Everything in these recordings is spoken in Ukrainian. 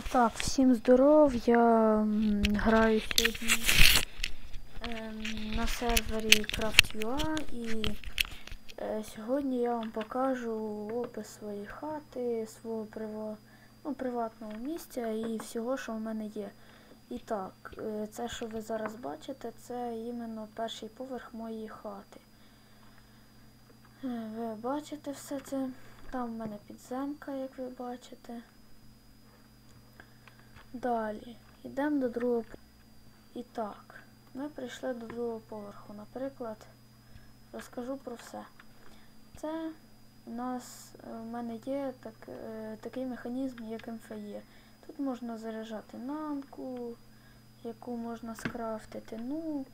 Так, всім здоров. Я граю сьогодні ем, на сервері Craft.ua і е, сьогодні я вам покажу опис своєї хати, свого прива... ну, приватного місця і всього, що в мене є. І так, е, це, що ви зараз бачите, це іменно перший поверх моєї хати. Е, Ви бачите все це. Там в мене підземка, як ви бачите. Далі. Йдемо до другого поверху. І так, ми прийшли до другого поверху. Наприклад, розкажу про все. Це у нас е, в мене є так, е, такий механізм, як МФЄ. Тут можна заряджати нанку, яку можна скрафтити. Ну,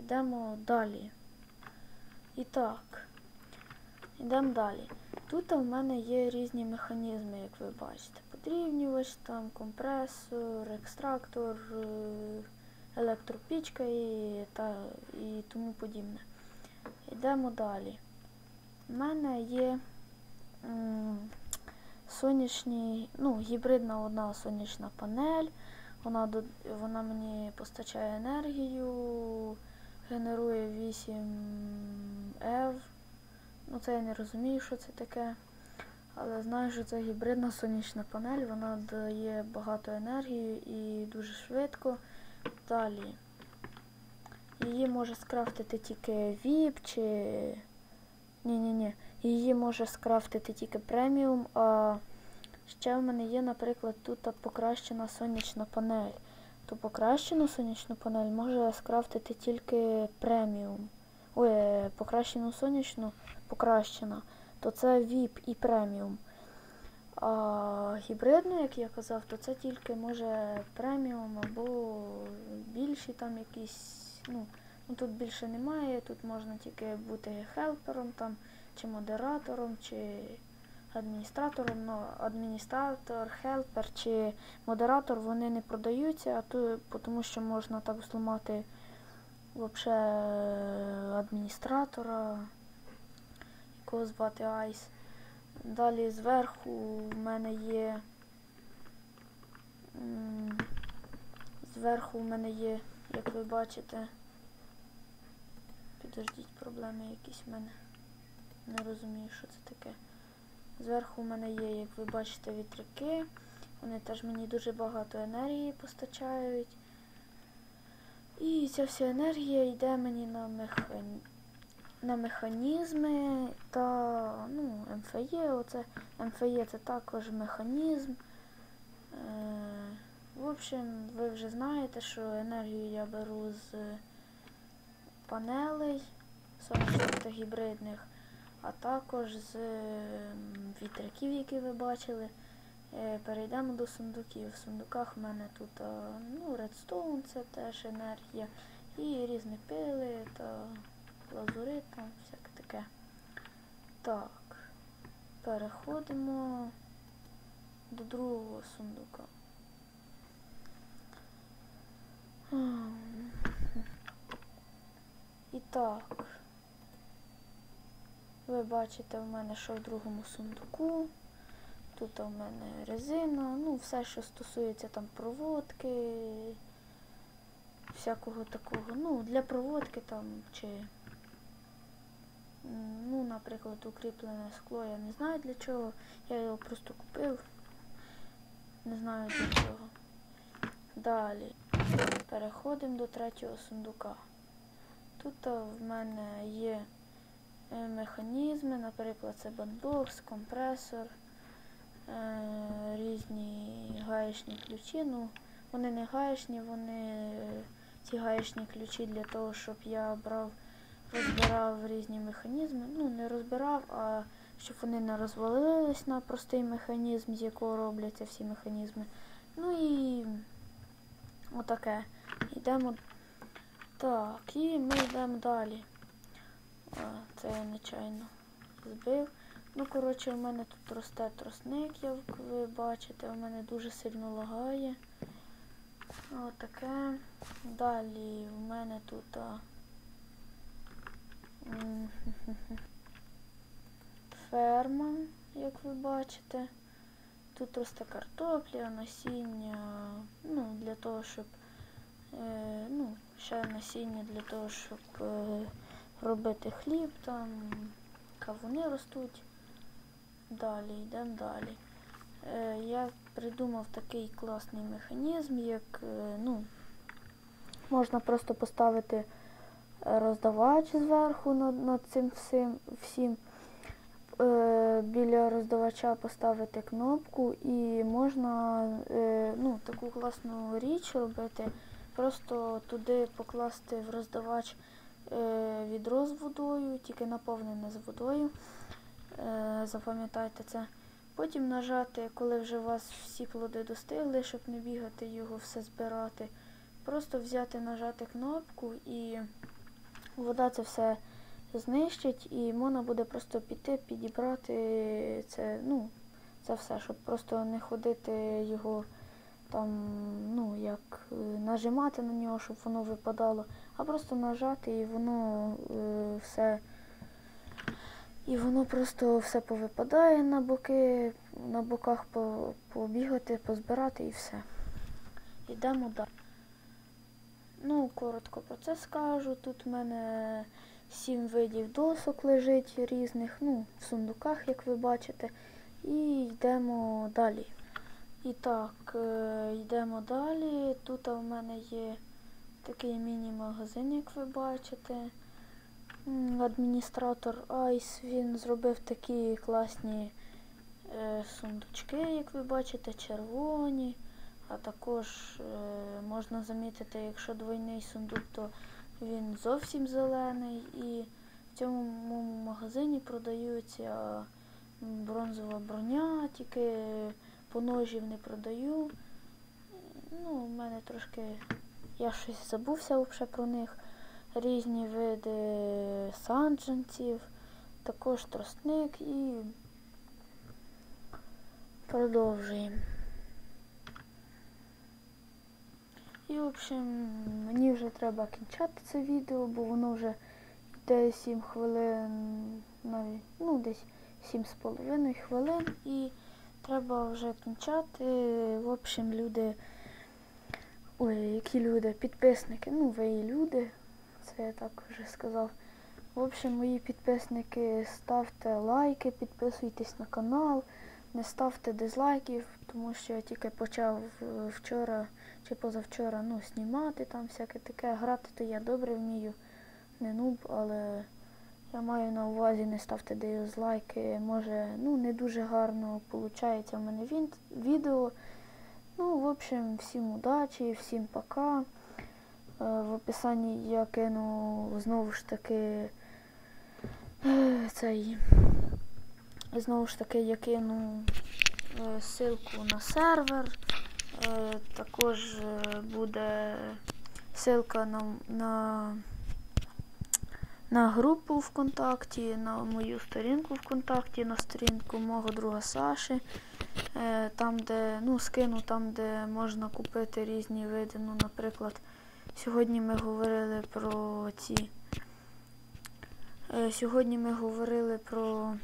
йдемо далі. І так, йдемо далі. Тут у мене є різні механізми, як ви бачите. Подрівнювач, там компресор, екстрактор, е, електропічка і, та, і тому подібне. Йдемо далі. У мене є сонячні, ну, гібридна одна сонячна панель. Вона, вона мені постачає енергію, генерує 8 ЕВ. Ну, це я не розумію, що це таке. Але знаю, що це гібридна сонячна панель, вона дає багато енергії і дуже швидко. Далі. Її може скрафтити тільки VIP чи. Ні-ні-ні. Її може скрафтити тільки преміум, а ще в мене є, наприклад, тут покращена сонячна панель. То покращену сонячну панель може скрафтити тільки преміум. Ой, е, покращену сонячну покращена, то це VIP і преміум. А гібридну, як я казав, то це тільки може преміум або більші там якісь. Ну, ну тут більше немає, тут можна тільки бути хелпером там, чи модератором, чи адміністратором. Ну, адміністратор, хелпер чи модератор вони не продаються, а то, тому що можна так зламати вообще адміністратора якого звати Айс. Далі зверху в мене є. Зверху в мене є, як ви бачите. Підождіть, проблеми якісь в мене. Не розумію, що це таке. Зверху в мене є, як ви бачите, вітряки. Вони теж мені дуже багато енергії постачають. І ця вся енергія йде мені на механізм на механізми та ну, МФЄ. Оце МФЄ це також механізм. Е, в общем, ви вже знаєте, що енергію я беру з панелей сонячних та гібридних, а також з вітряків, які ви бачили. Е, Перейдемо до сундуків. В сундуках в мене тут ну, редстоун, це теж енергія, і різні пили та лазурит, там всяке таке. Так, переходимо до другого сундука. І так, ви бачите в мене, що в другому сундуку. Тут у мене резина, ну, все, що стосується там проводки, всякого такого. Ну, для проводки там чи Ну, наприклад, укріплене скло, я не знаю для чого. Я його просто купив. Не знаю для чого. Далі. Переходимо до третього сундука. Тут в мене є е, механізми, наприклад, це бандбокс, компресор, е, різні гаєчні ключі. Ну, вони не гаєчні, вони е, ці гаєчні ключі для того, щоб я брав розбирав різні механізми. Ну, не розбирав, а щоб вони не розвалились на простий механізм, з якого робляться всі механізми. Ну і отаке. Йдемо. Так, і ми йдемо далі. А, це я нечайно збив. Ну, коротше, у мене тут росте тросник, як ви бачите, у мене дуже сильно лагає. Отаке. Далі у мене тут. А, Ферма, як ви бачите. Тут росте картопля, насіння, ну, для того, щоб е, ну, ще насіння для того, щоб е, робити хліб, там кавуни ростуть. Далі, йдемо далі. Е, я придумав такий класний механізм, як е, ну, можна просто поставити роздавач зверху над, над цим всім, всім. Е, біля роздавача поставити кнопку і можна е, ну, таку класну річ робити. Просто туди покласти в роздавач е, відро з водою, тільки наповнене з водою. Е, запам'ятайте це. Потім нажати, коли вже у вас всі плоди достигли, щоб не бігати його все збирати. Просто взяти, нажати кнопку і вода це все знищить, і можна буде просто піти, підібрати це, ну, це все, щоб просто не ходити його там, ну, як е, нажимати на нього, щоб воно випадало, а просто нажати і воно е, все. І воно просто все повипадає на боки, на боках побігати, позбирати і все. Йдемо далі. Ну, коротко про це скажу. Тут в мене сім видів досок лежить різних, ну, в сундуках, як ви бачите. І йдемо далі. І так, е, йдемо далі. Тут у мене є такий міні-магазин, як ви бачите. Адміністратор Айс, він зробив такі класні е, сундучки, як ви бачите, червоні. А також е, можна замітити, якщо двойний сундук, то він зовсім зелений. І в цьому магазині продаються бронзова броня, тільки поножів не продаю. Ну, у мене трошки. Я щось забувся взагалі про них. Різні види саджанців, також тростник і продовжуємо. І, в общем, мені вже треба кінчати це відео, бо воно вже йде 7 хвилин, навіть, ну, десь 7 з половиною хвилин і треба вже кінчати. В общем, люди, ой, які люди, підписники, ну, ви і люди, це я так вже сказав. В общем, мої підписники, ставте лайки, підписуйтесь на канал, не ставте дизлайків, тому що я тільки почав е, вчора чи позавчора ну, знімати там всяке таке. Грати то я добре вмію, не нуб, але я маю на увазі не ставте дизлайки. Може, ну не дуже гарно виходить у мене він- відео. Ну, в общем, всім удачі, всім пока. Е, В описанні я кину знову ж таки е, цей. Знову ж таки я кину е, ссылку на сервер. Е, Також е, буде ссылка на, на, на групу ВКонтакті, на мою сторінку ВКонтакті, на сторінку мого друга Саші. Там, де, ну, скину там, де можна купити різні види. Ну, наприклад, сьогодні ми говорили про ці. Сьогодні ми говорили про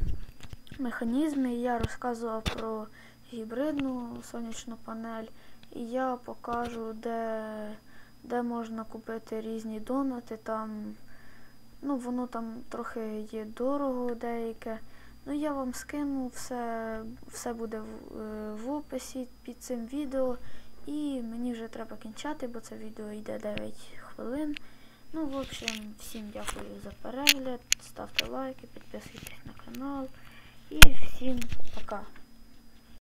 механізми. Я розказував про гібридну сонячну панель. І я покажу, де, де можна купити різні донати. Там, ну, воно там трохи є дорого деяке. Ну, я вам скину, все, все буде в, е, в описі під цим відео. І мені вже треба кінчати, бо це відео йде 9 хвилин. Ну, в общем, всім дякую за перегляд. Ставте лайки, підписуйтесь на канал. І всім пока.